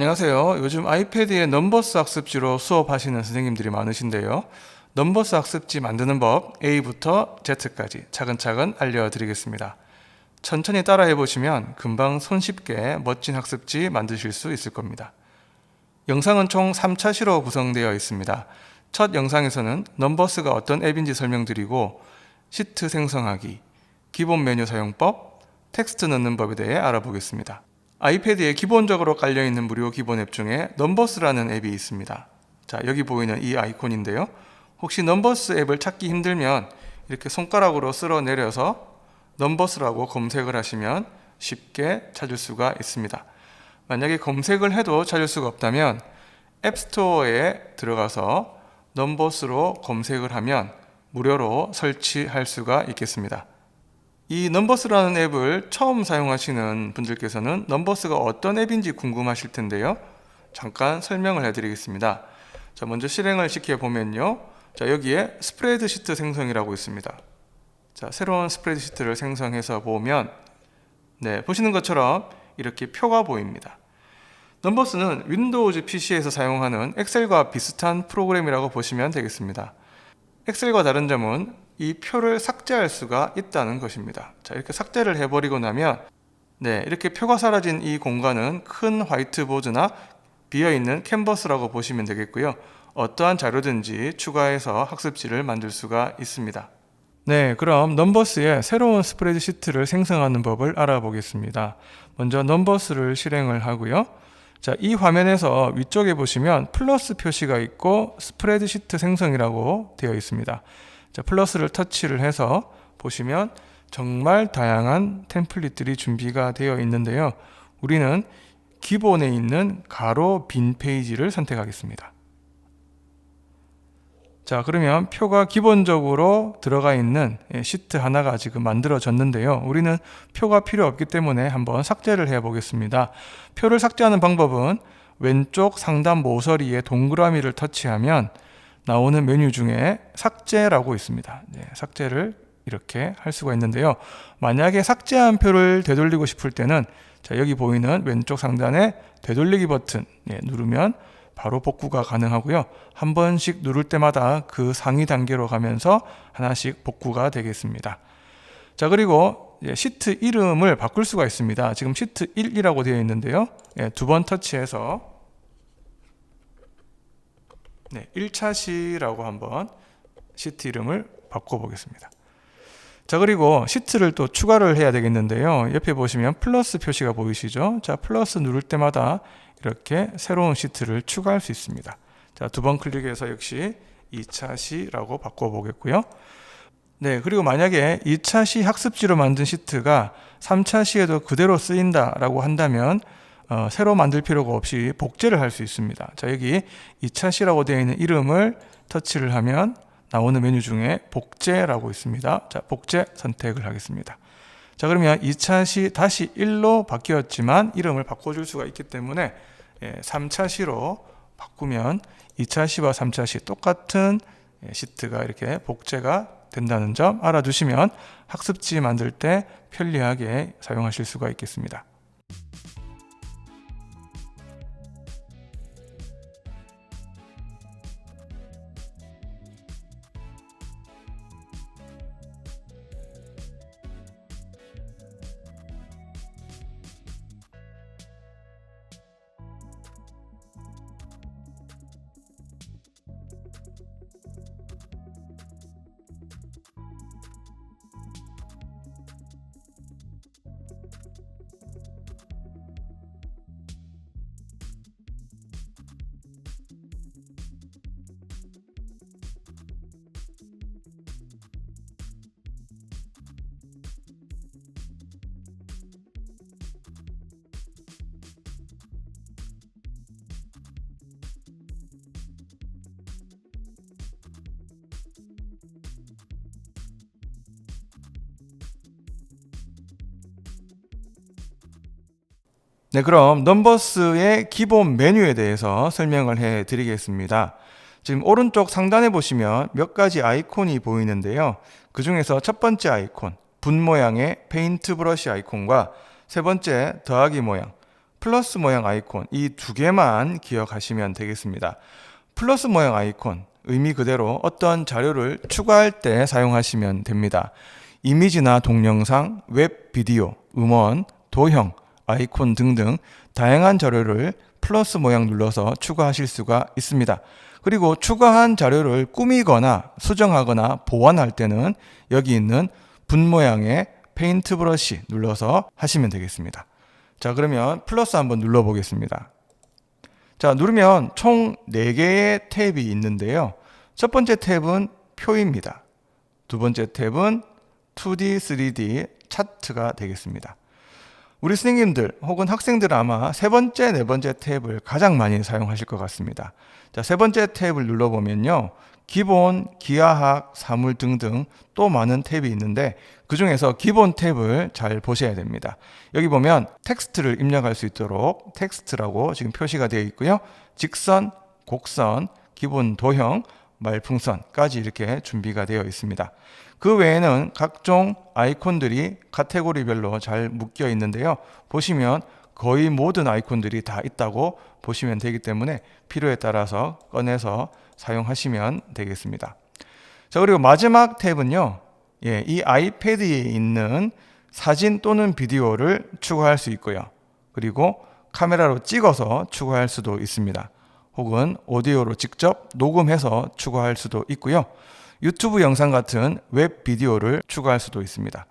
안녕하세요. 요즘 아이패드에 넘버스 학습지로 수업하시는 선생님들이 많으신데요. 넘버스 학습지 만드는 법 A부터 Z까지 차근차근 알려드리겠습니다. 천천히 따라해 보시면 금방 손쉽게 멋진 학습지 만드실 수 있을 겁니다. 영상은 총 3차 시로 구성되어 있습니다. 첫 영상에서는 넘버스가 어떤 앱인지 설명드리고 시트 생성하기, 기본 메뉴 사용법, 텍스트 넣는 법에 대해 알아보겠습니다. 아이패드에 기본적으로 깔려있는 무료 기본 앱 중에 넘버스라는 앱이 있습니다. 자, 여기 보이는 이 아이콘인데요. 혹시 넘버스 앱을 찾기 힘들면 이렇게 손가락으로 쓸어 내려서 넘버스라고 검색을 하시면 쉽게 찾을 수가 있습니다. 만약에 검색을 해도 찾을 수가 없다면 앱스토어에 들어가서 넘버스로 검색을 하면 무료로 설치할 수가 있겠습니다. 이 넘버스라는 앱을 처음 사용하시는 분들께서는 넘버스가 어떤 앱인지 궁금하실 텐데요. 잠깐 설명을 해드리겠습니다. 자, 먼저 실행을 시켜 보면요. 자, 여기에 스프레드시트 생성이라고 있습니다. 자, 새로운 스프레드시트를 생성해서 보면 네, 보시는 것처럼 이렇게 표가 보입니다. 넘버스는 윈도우즈 PC에서 사용하는 엑셀과 비슷한 프로그램이라고 보시면 되겠습니다. 엑셀과 다른 점은 이 표를 삭제할 수가 있다는 것입니다. 자, 이렇게 삭제를 해버리고 나면 네, 이렇게 표가 사라진 이 공간은 큰 화이트보드나 비어있는 캔버스라고 보시면 되겠고요. 어떠한 자료든지 추가해서 학습지를 만들 수가 있습니다. 네, 그럼 넘버스의 새로운 스프레드시트를 생성하는 법을 알아보겠습니다. 먼저 넘버스를 실행을 하고요. 자, 이 화면에서 위쪽에 보시면 플러스 표시가 있고 스프레드시트 생성이라고 되어 있습니다. 자, 플러스를 터치를 해서 보시면 정말 다양한 템플릿들이 준비가 되어 있는데요. 우리는 기본에 있는 가로 빈 페이지를 선택하겠습니다. 자, 그러면 표가 기본적으로 들어가 있는 예, 시트 하나가 지금 만들어졌는데요. 우리는 표가 필요 없기 때문에 한번 삭제를 해 보겠습니다. 표를 삭제하는 방법은 왼쪽 상단 모서리에 동그라미를 터치하면 나오는 메뉴 중에 삭제라고 있습니다. 네, 삭제를 이렇게 할 수가 있는데요. 만약에 삭제한 표를 되돌리고 싶을 때는 자, 여기 보이는 왼쪽 상단에 되돌리기 버튼 예, 누르면 바로 복구가 가능하고요. 한 번씩 누를 때마다 그 상위 단계로 가면서 하나씩 복구가 되겠습니다. 자, 그리고 시트 이름을 바꿀 수가 있습니다. 지금 시트 1이라고 되어 있는데요. 예, 두 번 터치해서 네, 1차 시라고 한번 시트 이름을 바꿔보겠습니다. 자, 그리고 시트를 또 추가를 해야 되겠는데요. 옆에 보시면 플러스 표시가 보이시죠? 자, 플러스 누를 때마다 이렇게 새로운 시트를 추가할 수 있습니다. 자, 두 번 클릭해서 역시 2차 시라고 바꿔보겠고요. 네, 그리고 만약에 2차 시 학습지로 만든 시트가 3차 시에도 그대로 쓰인다라고 한다면 어, 새로 만들 필요가 없이 복제를 할 수 있습니다. 자, 여기 2차 시라고 되어 있는 이름을 터치를 하면 나오는 메뉴 중에 복제라고 있습니다. 자, 복제 선택을 하겠습니다. 자, 그러면 2차 시 다시 1로 바뀌었지만 이름을 바꿔줄 수가 있기 때문에 예, 3차 시로 바꾸면 2차 시와 3차 시 똑같은 예, 시트가 이렇게 복제가 된다는 점 알아두시면 학습지 만들 때 편리하게 사용하실 수가 있겠습니다. 네, 그럼 넘버스의 기본 메뉴에 대해서 설명을 해 드리겠습니다. 지금 오른쪽 상단에 보시면 몇 가지 아이콘이 보이는데요. 그 중에서 첫 번째 아이콘, 분 모양의 페인트 브러쉬 아이콘과 세 번째 더하기 모양, 플러스 모양 아이콘 이 두 개만 기억하시면 되겠습니다. 플러스 모양 아이콘 의미 그대로 어떤 자료를 추가할 때 사용하시면 됩니다. 이미지나 동영상, 웹 비디오, 음원, 도형, 아이콘 등등 다양한 자료를 플러스 모양 눌러서 추가하실 수가 있습니다. 그리고 추가한 자료를 꾸미거나 수정하거나 보완할 때는 여기 있는 분 모양의 페인트 브러쉬 눌러서 하시면 되겠습니다. 자, 그러면 플러스 한번 눌러 보겠습니다. 자, 누르면 총 4개의 탭이 있는데요. 첫 번째 탭은 표입니다. 두 번째 탭은 2D, 3D 차트가 되겠습니다. 우리 선생님들 혹은 학생들 아마 세 번째, 네 번째 탭을 가장 많이 사용하실 것 같습니다. 자, 세 번째 탭을 눌러보면요. 기본, 기하학, 사물 등등 또 많은 탭이 있는데 그 중에서 기본 탭을 잘 보셔야 됩니다. 여기 보면 텍스트를 입력할 수 있도록 텍스트라고 지금 표시가 되어 있고요. 직선, 곡선, 기본 도형, 말풍선까지 이렇게 준비가 되어 있습니다. 그 외에는 각종 아이콘들이 카테고리별로 잘 묶여 있는데요. 보시면 거의 모든 아이콘들이 다 있다고 보시면 되기 때문에 필요에 따라서 꺼내서 사용하시면 되겠습니다. 자, 그리고 마지막 탭은요. 예, 이 아이패드에 있는 사진 또는 비디오를 추가할 수 있고요. 그리고 카메라로 찍어서 추가할 수도 있습니다. 혹은 오디오로 직접 녹음해서 추가할 수도 있고요. 유튜브 영상 같은 웹 비디오를 추가할 수도 있습니다.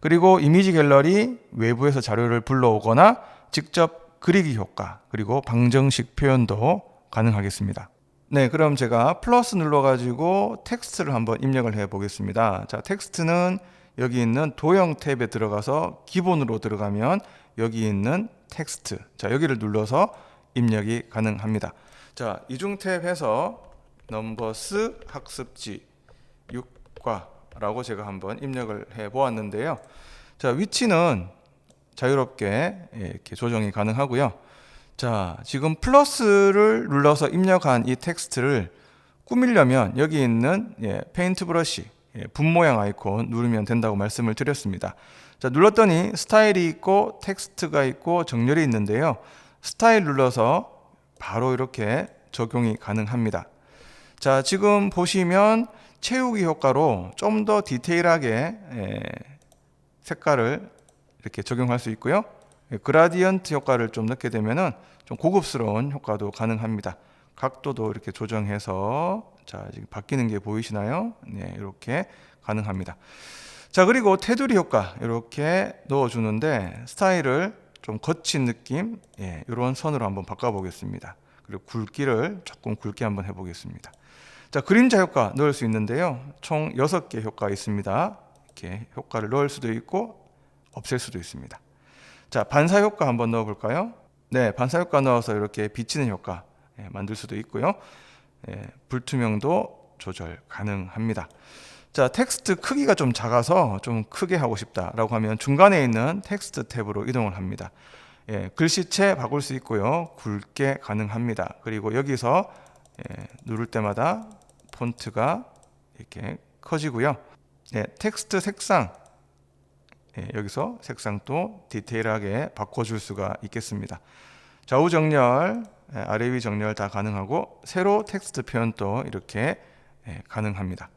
그리고 이미지 갤러리 외부에서 자료를 불러오거나 직접 그리기 효과 그리고 방정식 표현도 가능하겠습니다. 네, 그럼 제가 플러스 눌러가지고 텍스트를 한번 입력을 해 보겠습니다. 자, 텍스트는 여기 있는 도형 탭에 들어가서 기본으로 들어가면 여기 있는 텍스트. 자, 여기를 눌러서 입력이 가능합니다. 자, 이중 탭에서 넘버스 학습지 6과라고 제가 한번 입력을 해 보았는데요. 자, 위치는 자유롭게 예, 이렇게 조정이 가능하고요. 자, 지금 플러스를 눌러서 입력한 이 텍스트를 꾸미려면 여기 있는 예, 페인트 브러쉬 예, 분 모양 아이콘 누르면 된다고 말씀을 드렸습니다. 자, 눌렀더니 스타일이 있고 텍스트가 있고 정렬이 있는데요. 스타일 눌러서 바로 이렇게 적용이 가능합니다. 자, 지금 보시면 채우기 효과로 좀 더 디테일하게 예, 색깔을 이렇게 적용할 수 있고요. 예, 그라디언트 효과를 좀 넣게 되면은 좀 고급스러운 효과도 가능합니다. 각도도 이렇게 조정해서 자, 지금 바뀌는 게 보이시나요? 네, 이렇게 가능합니다. 자, 그리고 테두리 효과 이렇게 넣어 주는데 스타일을 좀 거친 느낌 예, 이런 선으로 한번 바꿔 보겠습니다. 그리고 굵기를 조금 굵게 한번 해 보겠습니다. 자, 그림자 효과 넣을 수 있는데요. 총 6개 효과 있습니다. 이렇게 효과를 넣을 수도 있고 없앨 수도 있습니다. 자, 반사 효과 한번 넣어 볼까요? 네, 반사 효과 넣어서 이렇게 비치는 효과 예, 만들 수도 있고요. 예, 불투명도 조절 가능합니다. 자, 텍스트 크기가 좀 작아서 좀 크게 하고 싶다라고 하면 중간에 있는 텍스트 탭으로 이동을 합니다. 예, 글씨체 바꿀 수 있고요. 굵게 가능합니다. 그리고 여기서 예, 누를 때마다 폰트가 이렇게 커지고요. 예, 텍스트 색상 예, 여기서 색상도 디테일하게 바꿔줄 수가 있겠습니다. 좌우 정렬, 예, 아래 위 정렬 다 가능하고 세로 텍스트 표현도 이렇게 예, 가능합니다.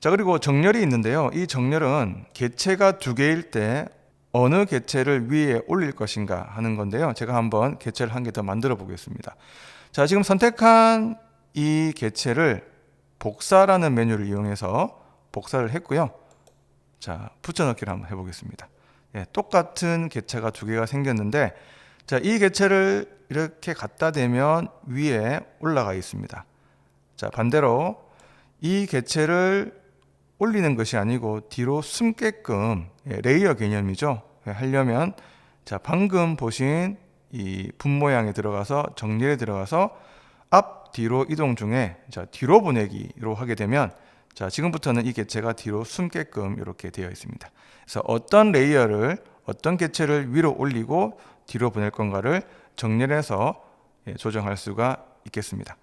자 그리고 정렬이 있는데요. 이 정렬은 개체가 두 개일 때 어느 개체를 위에 올릴 것인가 하는 건데요. 제가 한번 개체를 한 개 더 만들어 보겠습니다. 자 지금 선택한 이 개체를 복사라는 메뉴를 이용해서 복사를 했고요. 자, 붙여넣기를 한번 해보겠습니다. 예, 똑같은 개체가 두 개가 생겼는데, 자, 이 개체를 이렇게 갖다 대면 위에 올라가 있습니다. 자, 반대로 이 개체를 올리는 것이 아니고 뒤로 숨게끔 예, 레이어 개념이죠. 예, 하려면 자, 방금 보신 이 분 모양에 들어가서 정렬에 들어가서 앞 뒤로 이동 중에 자, 뒤로 보내기로 하게 되면 자, 지금부터는 이 개체가 뒤로 숨게끔 이렇게 되어 있습니다. 그래서 어떤 레이어를 어떤 개체를 위로 올리고 뒤로 보낼 건가를 정렬해서 예, 조정할 수가 있겠습니다.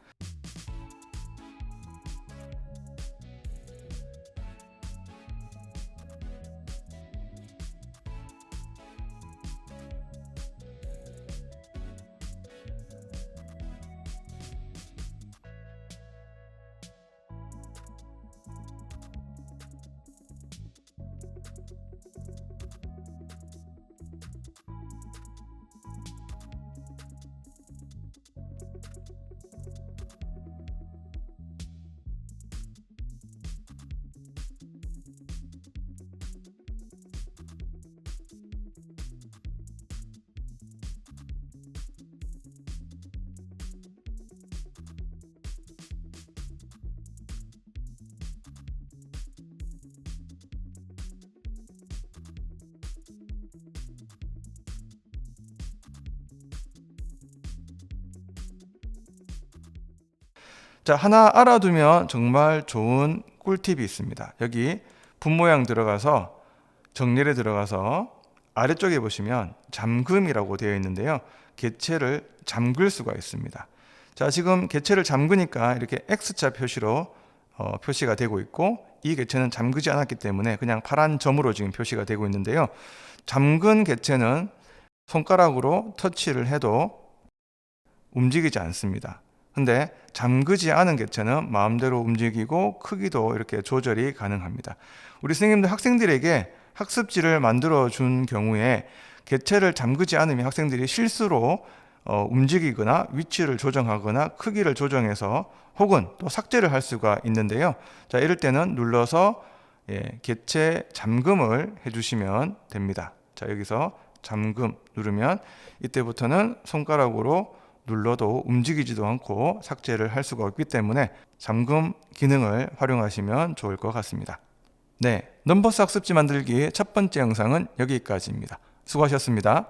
자, 하나 알아두면 정말 좋은 꿀팁이 있습니다. 여기 분 모양 들어가서 정렬에 들어가서 아래쪽에 보시면 잠금이라고 되어 있는데요. 개체를 잠글 수가 있습니다. 자, 지금 개체를 잠그니까 이렇게 X자 표시로 어, 표시가 되고 있고 이 개체는 잠그지 않았기 때문에 그냥 파란 점으로 지금 표시가 되고 있는데요. 잠근 개체는 손가락으로 터치를 해도 움직이지 않습니다. 근데 잠그지 않은 개체는 마음대로 움직이고 크기도 이렇게 조절이 가능합니다. 우리 선생님들 학생들에게 학습지를 만들어 준 경우에 개체를 잠그지 않으면 학생들이 실수로 어, 움직이거나 위치를 조정하거나 크기를 조정해서 혹은 또 삭제를 할 수가 있는데요. 자, 이럴 때는 눌러서 예, 개체 잠금을 해주시면 됩니다. 자, 여기서 잠금 누르면 이때부터는 손가락으로 눌러도 움직이지도 않고 삭제를 할 수가 없기 때문에 잠금 기능을 활용하시면 좋을 것 같습니다. 네, 넘버스 학습지 만들기 첫 번째 영상은 여기까지입니다. 수고하셨습니다.